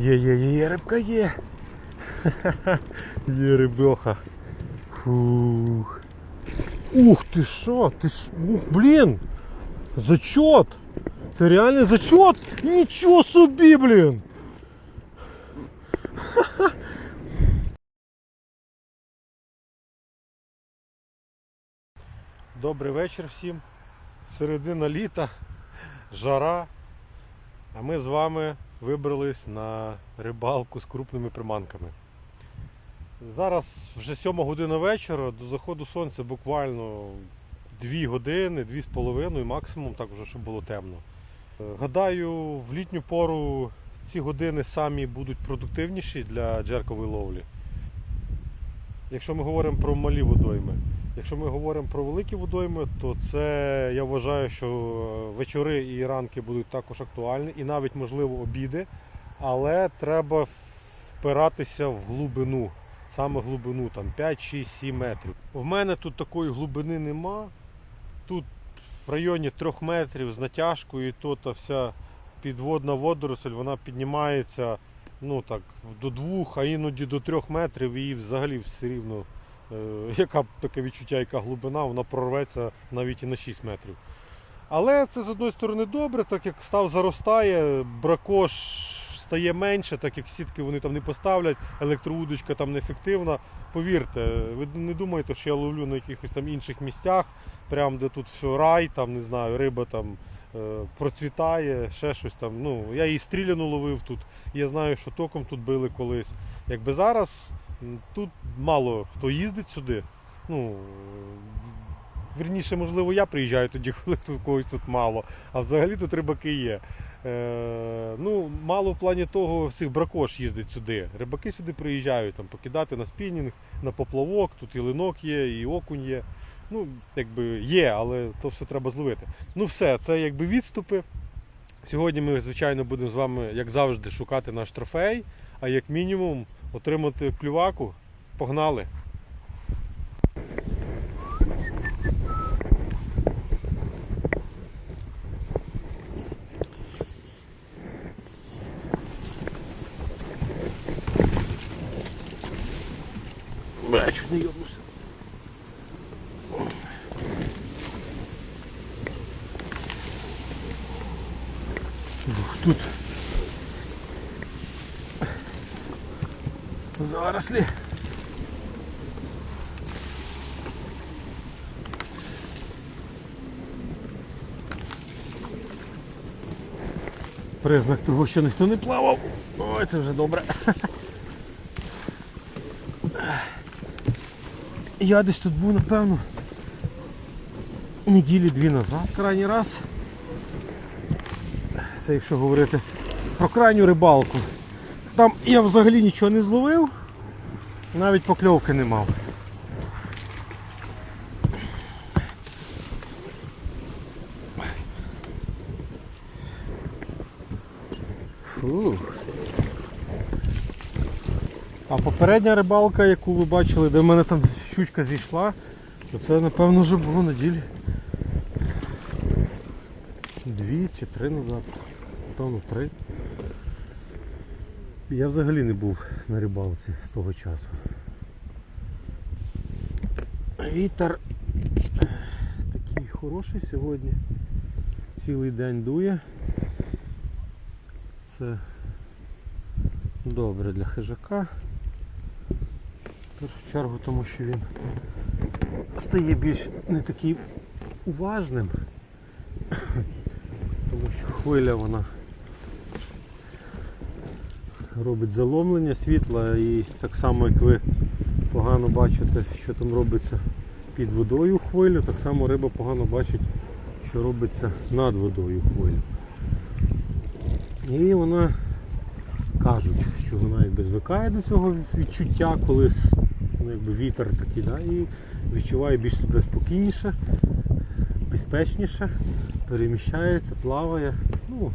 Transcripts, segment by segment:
Є, є, є, є, рибка є. Є рибеха. Фух. Ух ти що? Ти ж. Ух, блін! Зачот! Це реальний зачот! Нічого собі, блін! Добрий вечір всім. Середина літа, жара. А ми з вами вибрались на рибалку з крупними приманками. Зараз вже 7 година вечора, до заходу сонця буквально 2 години, 2,5 максимум, так вже щоб було темно. Гадаю, в літню пору ці години самі будуть продуктивніші для джеркової ловлі. Якщо ми говоримо про малі водойми. Якщо ми говоримо про великі водойми, то це я вважаю, що вечори і ранки будуть також актуальні, і навіть можливо обіди, але треба впиратися в глибину, саме глибину, там 5, 6, 7 метрів. В мене тут такої глибини нема. Тут в районі 3 метрів з натяжкою, і то та вся підводна водоросль, вона піднімається ну так, до 2, а іноді до 3 метрів і взагалі все рівно яка б таке відчуття, яка глибина, вона прорветься навіть і на 6 метрів. Але це з одної сторони добре, так як став заростає, бракош стає менше, так як сітки вони там не поставлять, електроудочка там неефективна. Повірте, ви не думаєте, що я ловлю на якихось там інших місцях, прям де тут все рай, там не знаю, риба там е, процвітає, ще щось там. Ну, я її стріляну ловив тут. Я знаю, що током тут били колись. Якби зараз тут мало хто їздить сюди. Ну, Вірніше, можливо, я приїжджаю тоді, коли тут когось тут мало. А взагалі тут рибаки є. Е, ну, мало в плані того, всіх бракош їздить сюди. Рибаки сюди приїжджають там, покидати на спінінг, на поплавок, тут і линок є, і окунь є. Ну, якби є, але то все треба зловити. Ну все, це якби відступи. Сьогодні ми, звичайно, будемо з вами, як завжди, шукати наш трофей, а як мінімум отримати клюваку. Погнали! Бля, не йобнувся. Ух, Тут зарослі. Признак того, що ніхто не плавав. Ой, це вже добре. Я десь тут був, напевно, неділі дві назад, крайній раз. Це якщо говорити про крайню рибалку. Там я взагалі нічого не зловив, навіть покльовки не мав. Фух. А попередня рибалка, яку ви бачили, де в мене там щучка зійшла, то це напевно вже було неділі. Дві чи три назад. Напевно три. Я взагалі не був на рибалці з того часу. Вітер такий хороший сьогодні. Цілий день дує. Це добре для хижака. Чергу, тому що він стає більш не такий уважним, тому що хвиля вона робить заломлення світла і так само як ви погано бачите, що там робиться під водою хвилю, так само риба погано бачить, що робиться над водою хвилю. І вона кажуть, що вона якби звикає до цього відчуття, коли ну, якби вітер такий, да, і відчуває більш себе спокійніше, безпечніше, переміщається, плаває, ну,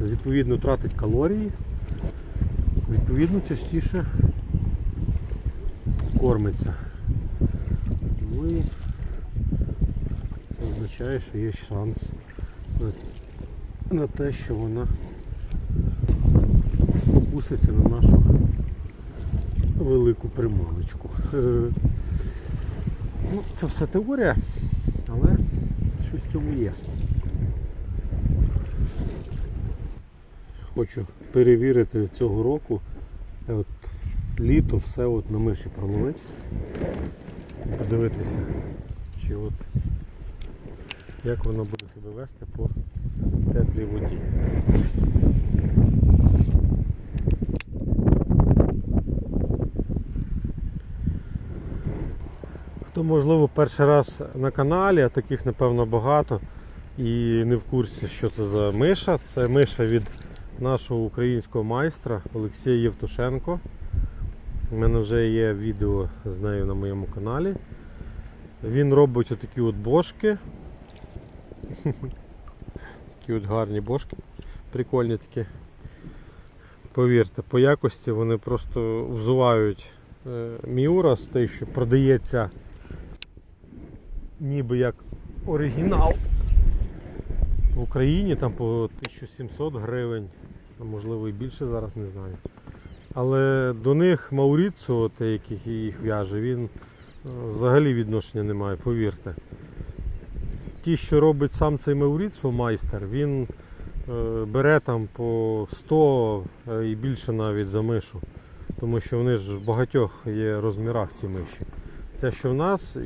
відповідно тратить калорії, відповідно частіше кормиться. Ну і це означає, що є шанс на, те, що вона покуситься на нашу велику приманочку. Е, Ну, це все теорія, але щось в цьому є. Хочу перевірити цього року. е, От літо все от на миші проловити. Подивитися, чи от як вона буде себе вести по теплій воді. Хто можливо перший раз на каналі, а таких напевно багато і не в курсі, що це за миша. Це миша від нашого українського майстра Олексія Євтушенко. У мене вже є відео з нею на моєму каналі. Він робить отакі от бошки. Такі от гарні бошки. Прикольні такі. Повірте, по якості вони просто взувають е, Міура з те, що продається ніби як оригінал в Україні там по 1700 гривень, а можливо і більше зараз не знаю. Але до них Мауріцо, те, який їх в'яже, він е, взагалі відношення не має, повірте. Ті, що робить сам цей Мауріцо майстер, він е, бере там по 100 е, і більше навіть за мишу. Тому що вони ж в багатьох є розмірах ці миші. Ця, що в нас е,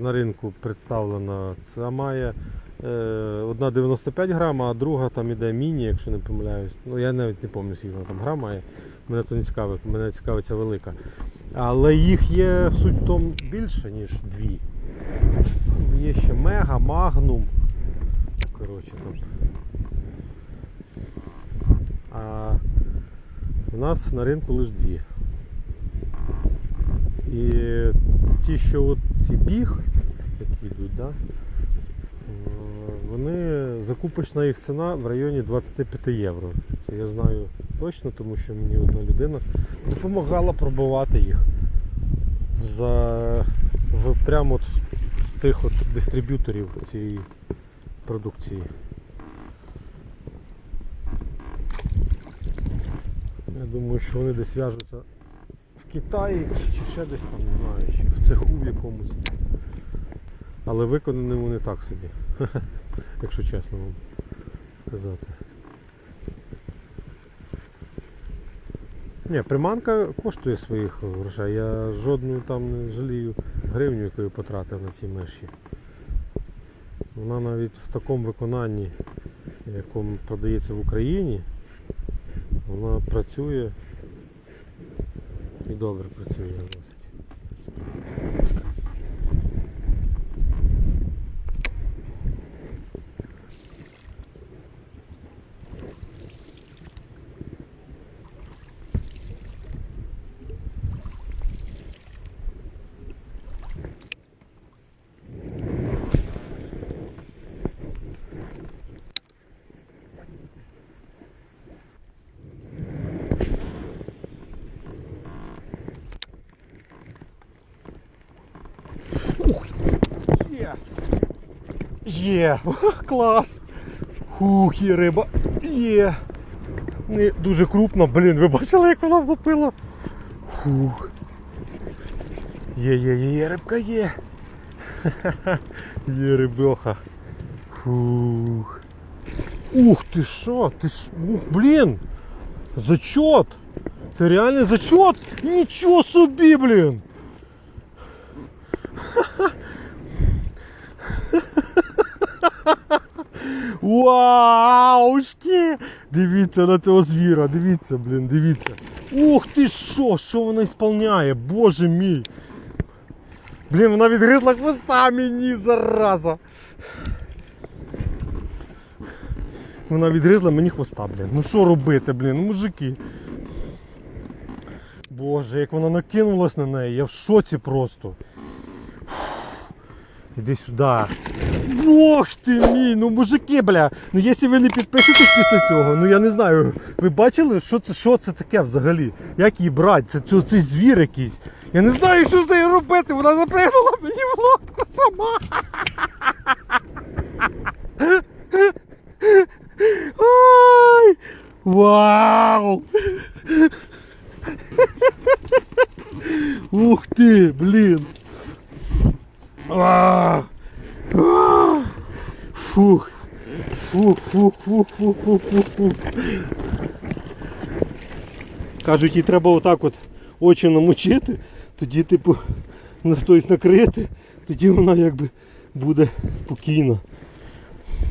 на ринку представлена, це має е, одна 95 грам, а друга там іде міні, якщо не помиляюсь. Ну я навіть не пам'ятаю, скільки вона там грам має. Мене то не цікавить, мене цікавить ця велика. Але їх є суть в більше, ніж дві. Є ще мега, магнум. Коротше там. А у нас на ринку лише дві. І ті, що от ці біг, які йдуть, да, е, вони закупочна їх ціна в районі 25 євро. Це я знаю точно, тому що мені одна людина допомагала пробувати їх за в, прямо от в тих от дистриб'юторів цієї продукції. Я думаю, що вони десь в'яжуться Китаї чи ще десь там, не знаю, чи в цеху в якомусь. Але виконані вони так собі, якщо чесно вам сказати. Ні, приманка коштує своїх грошей. Я жодну там не жалію гривню, яку я потратив на ці миші. Вона навіть в такому виконанні, якому продається в Україні, вона працює і добре працює Є, клас. Хух, є риба. Є. Не дуже крупна, блін, ви бачили, як вона влупила? Фух. Є, є, є, є, рибка є. Є рибеха. Фух. Ух ти що? Ти ж. Ух, блін! Зачот! Це реальний зачот! Нічого собі, блін! Ваушки! Дивіться на цього звіра, дивіться, блін, дивіться. Ух ти що, що вона ісполняє, боже мій. Блін, вона відгризла хвоста мені, зараза. Вона відгризла мені хвоста, блін. Ну що робити, блін, ну мужики. Боже, як вона накинулась на неї, я в шоці просто. Іди сюди. Бог ти мій, ну мужики, бля. Ну якщо ви не підпишетесь після цього, ну я не знаю. Ви бачили, що це що це таке взагалі? Як її брати? Це, це цей звір якийсь. Я не знаю, що з нею робити. Вона запригнула мені в лодку сама. Ой! Вау! Ух ти, блін. А! А! Фух. Фух, фух, фух, фух, фух, фух, фух. Кажуть, їй треба отак от очі намочити, тоді, типу, настоїть накрити, тоді вона якби буде спокійно.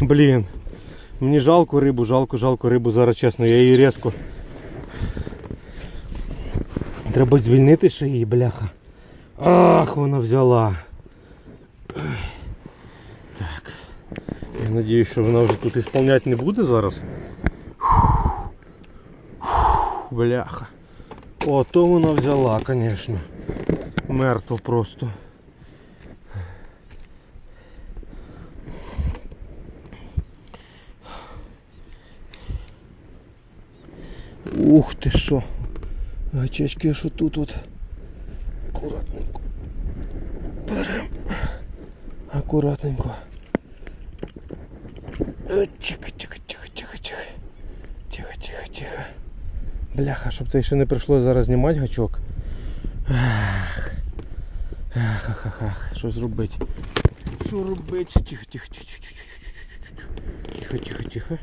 Блін. Мені жалко рибу, жалко, жалко рибу зараз чесно, я її різко. Треба звільнити ще її, бляха. Ах, вона взяла. Так. Я надіюсь, що вона вже тут ісполняти не буде зараз. Бляха. О, то вона взяла, звісно. Мертво просто. Ух ти що. Гачечки аж тут от. Акуратненько. Берем. Акуратненько. Е, Тихо, тихо, тихо, тихо, тихо. Тихо, тихо, тихо. Бляха, щоб це ще не прийшло зараз знімати гачок. Ах. Ах, ах, ах, ах. Що зробити? Що робити? Тихо, тихо, тихо, тихо, тихо, тихо, тихо.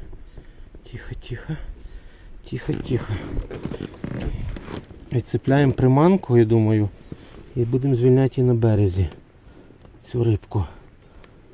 Тихо, тихо. Тихо, тихо. Відцепляємо приманку, я думаю, і будемо звільняти її на березі. Цю рибку.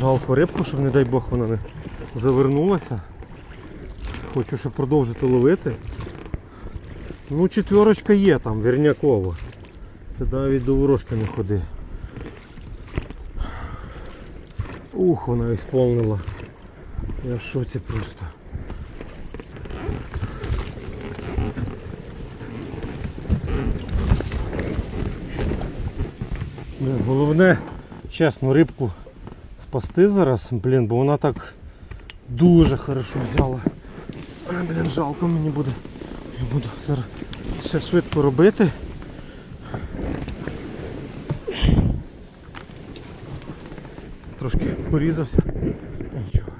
Жалко рибку, щоб, не дай Бог, вона не завернулася. Хочу ще продовжити ловити. Ну, четверочка є там, вірнякова. Це навіть до ворожки не ходи. Ух, вона ісполнила. Я в шоці просто. Головне, чесно, рибку спасти зараз, блін, бо вона так дуже хорошо взяла. Блін, жалко мені буде. Я буду зараз все швидко робити. Трошки порізався. Нічого.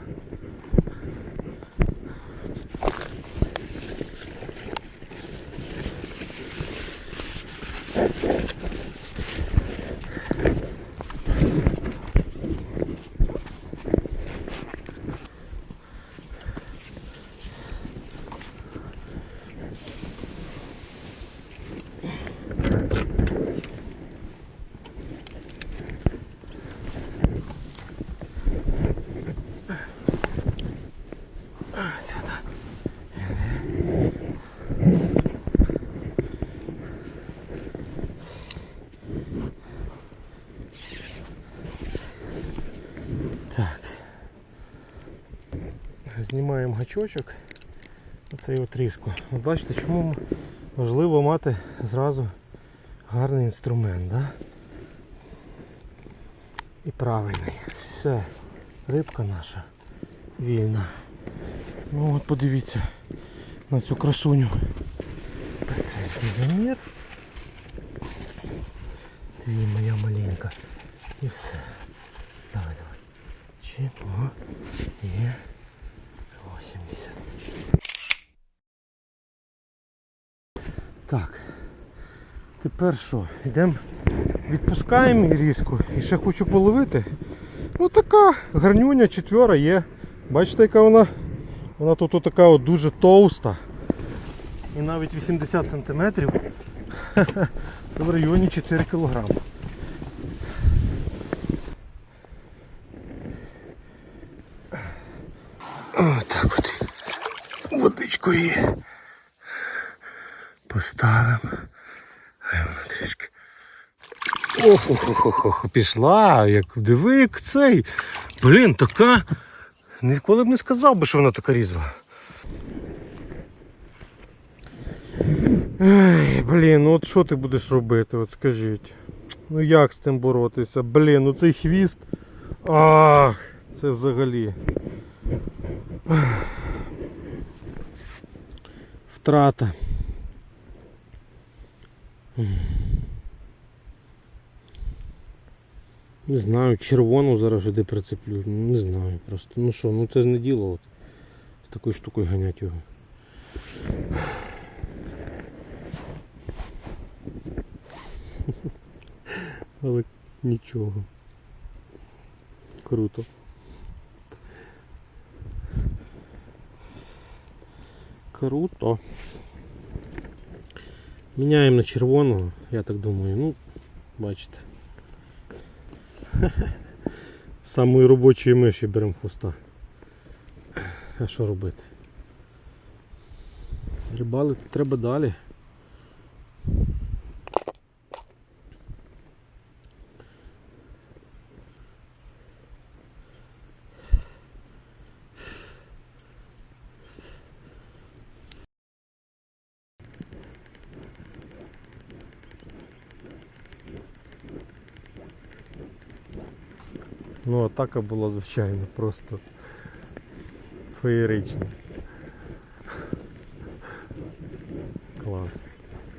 Сюди. Так. Знімаємо гачочок. Оцей отрізку. От бачите, чому важливо мати зразу гарний інструмент, да? І правильний. Все, рибка наша вільна. Ну от подивіться на цю красуню. Быстренький замір. Ти моя маленька. І все. Давай, давай. Чим? Є. 80. Так. Тепер що? Йдемо, відпускаємо її різко. І ще хочу половити. Ну така гарнюня четвера є. Бачите, яка вона? Вона тут така от дуже товста. І навіть 80 сантиметрів. Це в районі 4 кг. Її поставимо. Трішки. Ох, ох, ох, ох, ох, пішла, як диви, як цей. Блін, така. Ніколи б не сказав би, що вона така різва. Блін, ну от що ти будеш робити, от скажіть. Ну як з цим боротися? Блін, ну цей хвіст. Ах, це взагалі. Втрата. Не знаю, червону зараз сюди прицеплю. Не знаю просто. Ну що, ну це ж не діло от. З такою штукою ганять його. Але нічого. Круто. Круто. Міняємо на червоного, я так думаю. Ну, бачите. Самої робочої миші беремо хвоста. А що робити? Рибалити треба далі. Ну, атака була звичайно просто феєрична. Клас.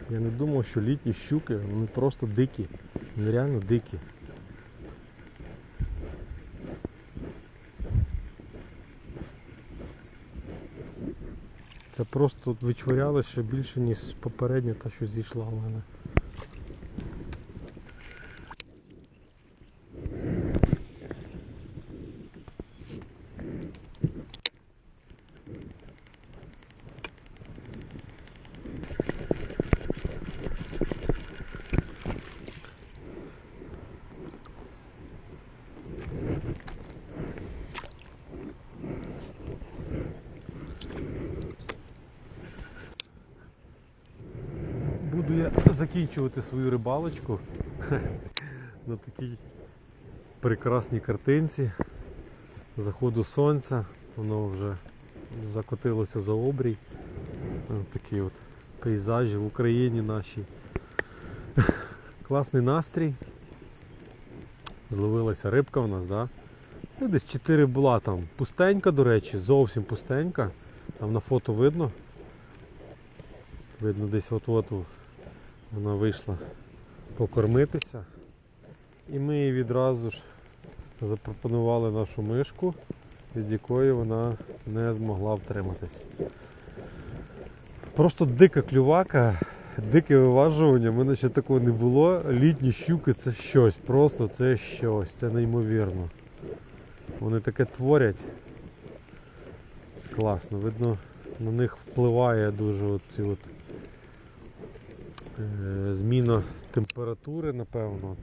Я не думав, що літні щуки, вони просто дикі. Вони реально дикі. Це просто вичворяло ще більше, ніж попередня та, що зійшла в мене. Буду я закінчувати свою рибалочку на такій прекрасній картинці заходу сонця. Воно вже закотилося за обрій. Такі от пейзажі в Україні нашій. Класний настрій. Зловилася рибка в нас, да? Ну, Десь 4 була там. Пустенька, до речі, зовсім пустенька. Там на фото видно. Видно десь от-от вона вийшла покормитися. І ми їй відразу ж запропонували нашу мишку, від якої вона не змогла втриматись. Просто дика клювака, дике виважування, в мене ще такого не було. Літні щуки це щось, просто це щось, це неймовірно. Вони таке творять. Класно, видно, на них впливає дуже оці от зміна температури, напевно.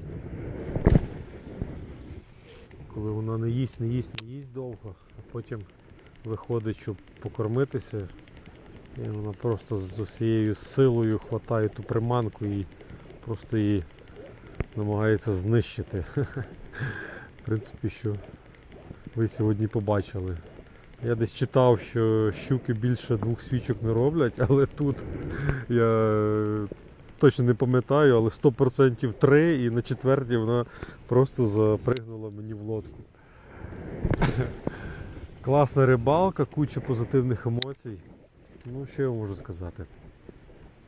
Коли вона не їсть, не їсть, не їсть довго, а потім виходить, щоб покормитися. І вона просто з усією силою хватає ту приманку і просто її намагається знищити. В принципі, що ви сьогодні побачили. Я десь читав, що щуки більше двох свічок не роблять, але тут я точно не пам'ятаю, але 100% три і на четвертій вона просто запригнула мені в лодку. Класна рибалка, куча позитивних емоцій. Ну, що я можу сказати.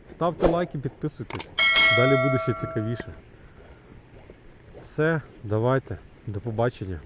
Ставте лайки, підписуйтесь. Далі буде ще цікавіше. Все, давайте, до побачення.